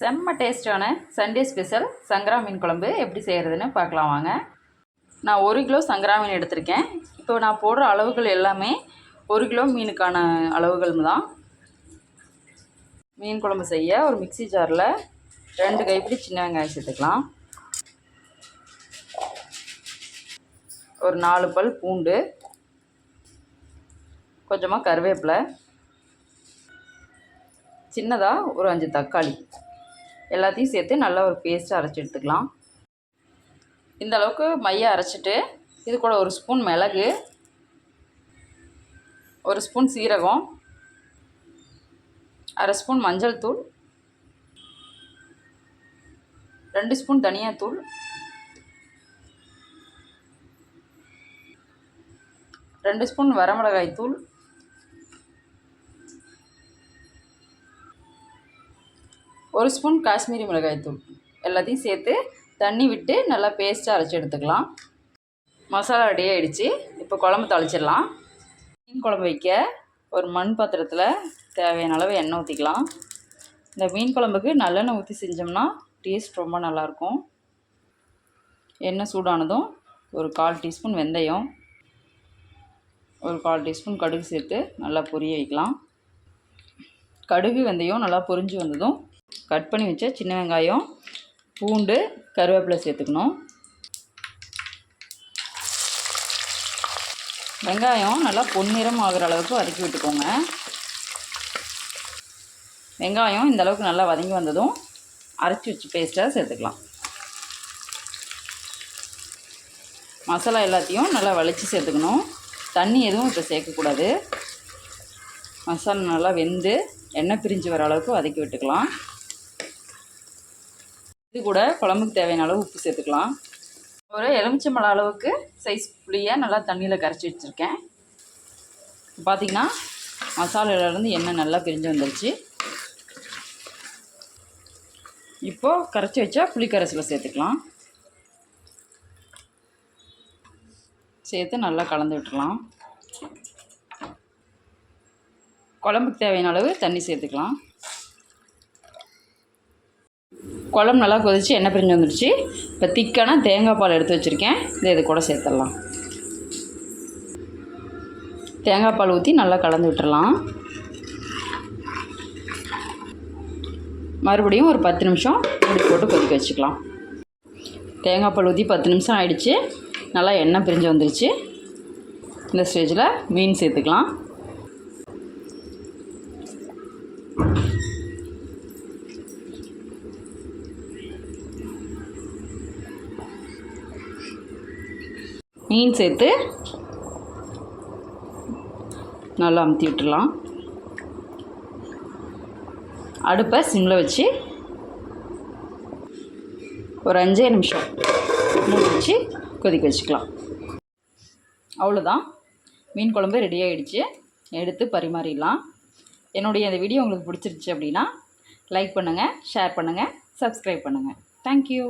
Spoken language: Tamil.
செம்ம டேஸ்டான சண்டே ஸ்பெஷல் சங்கரா மீன் குழம்பு எப்படி செய்கிறதுன்னு பார்க்கலாம் வாங்க. நான் ஒரு கிலோ சங்கரா மீன் எடுத்திருக்கேன். இப்போ நான் போடுற அளவுகள் எல்லாமே ஒரு கிலோ மீனுக்கான அளவுகள் தான். மீன் குழம்பு செய்ய ஒரு மிக்ஸி ஜாரில் ரெண்டு கைப்பிடி சின்ன வெங்காயம் சேர்த்துக்கலாம். ஒரு நாலு பல் பூண்டு. கொஞ்சமாக கருவேப்பிலை. சின்னதாக ஒரு அஞ்சு தக்காளி. எல்லாத்தையும் சேர்த்து நல்லா ஒரு பேஸ்ட்டு அரைச்சி எடுத்துக்கலாம். இந்த அளவுக்கு மையை அரைச்சிட்டு இது கூட ஒரு ஸ்பூன் மிளகு ஒரு ஸ்பூன் சீரகம் அரை ஸ்பூன் மஞ்சள் தூள் ரெண்டு ஸ்பூன் தனியாத்தூள் ரெண்டு ஸ்பூன் வரமிளகாய் தூள் ஒரு ஸ்பூன் காஷ்மீரி மிளகாய்த்தூள் எல்லாத்தையும் சேர்த்து தண்ணி விட்டு நல்லா பேஸ்ட்டாக அரைச்சி எடுத்துக்கலாம். மசாலா ரெடி ஆகிடுச்சு இப்போ குழம்பு தாளிச்சிடலாம். மீன் குழம்பு வைக்க ஒரு மண் பாத்திரத்தில் தேவையான அளவு எண்ணெய் ஊற்றிக்கலாம் இந்த மீன் குழம்புக்கு நல்லெண்ணெய் ஊற்றி செஞ்சோம்னா டேஸ்ட் ரொம்ப நல்லாயிருக்கும். எண்ணெய் சூடானதும் ஒரு கால் டீஸ்பூன் வெந்தயம் ஒரு கால் டீஸ்பூன் கடுகு சேர்த்து நல்லா பொரிய வைக்கலாம். கடுகு வெந்தயம் நல்லா பொரிஞ்சு வந்ததும் கட் பண்ணி வச்ச சின்ன வெங்காயம் பூண்டு கருவேப்பிலை சேர்த்துக்கணும். வெங்காயம் நல்லா பொன்னிறம் ஆகிற அளவுக்கு வதக்கி விட்டுக்கோங்க. வெங்காயம் இந்த அளவுக்கு நல்லா வதங்கி வந்ததும் அரைச்சி வச்சு பேஸ்ட்டாக சேர்த்துக்கலாம். மசாலா எல்லாத்தையும் நல்லா வலித்து சேர்த்துக்கணும். தண்ணி எதுவும் இப்போ சேர்க்கக்கூடாது. மசாலா நல்லா வெந்து எண்ணெய் பிரிஞ்சு வர அளவுக்கு வதக்கி விட்டுக்கலாம். இது கூட குழம்புக்கு தேவையான அளவு உப்பு சேர்த்துக்கலாம். ஒரு எலுமிச்சம்பழம் அளவுக்கு சைஸ் புளியை நல்லா தண்ணியில் கரைச்சி வச்சுருக்கேன். பார்த்திங்கன்னா மசாலாலேருந்து எண்ணெய் நல்லா பிரிஞ்சு வந்துருச்சு. இப்போது கரைச்சி வச்சா புளிக்கரைசலை சேர்த்துக்கலாம். சேர்த்து நல்லா கலந்து விட்டுலாம் குழம்புக்கு தேவையான அளவு தண்ணி சேர்த்துக்கலாம். குழம்பு நல்லா கொதித்து எண்ணெய் பிரிஞ்சு வந்துடுச்சு. இப்போ திக்கான தேங்காய் பால் எடுத்து வச்சுருக்கேன். இதை இது கூட சேர்த்துடலாம். தேங்காய் பால் ஊற்றி நல்லா கலந்து விட்டுடலாம். மறுபடியும் ஒரு பத்து நிமிஷம் மூடி போட்டு கொதிக்க வச்சுக்கலாம். தேங்காய் பால் ஊற்றி பத்து நிமிஷம் ஆயிடுச்சு. நல்லா எண்ணெய் பிரிஞ்சு வந்துருச்சு. இந்த ஸ்டேஜில் மீன் சேர்த்துக்கலாம். மீன் சேர்த்து நல்லா அமுத்தி விட்டுடலாம். அடுப்பை சிம்மில் வச்சு ஒரு அஞ்சே நிமிஷம் மூடி வச்சு கொதிக்க வச்சுக்கலாம். அவ்வளோதான். மீன் குழம்பு ரெடி ஆகிடுச்சு எடுத்து பரிமாறிடலாம். என்னுடைய இந்த வீடியோ உங்களுக்கு பிடிச்சிருச்சு அப்படின்னா லைக் பண்ணுங்கள் ஷேர் பண்ணுங்கள் சப்ஸ்கிரைப் பண்ணுங்கள் தேங்க்யூ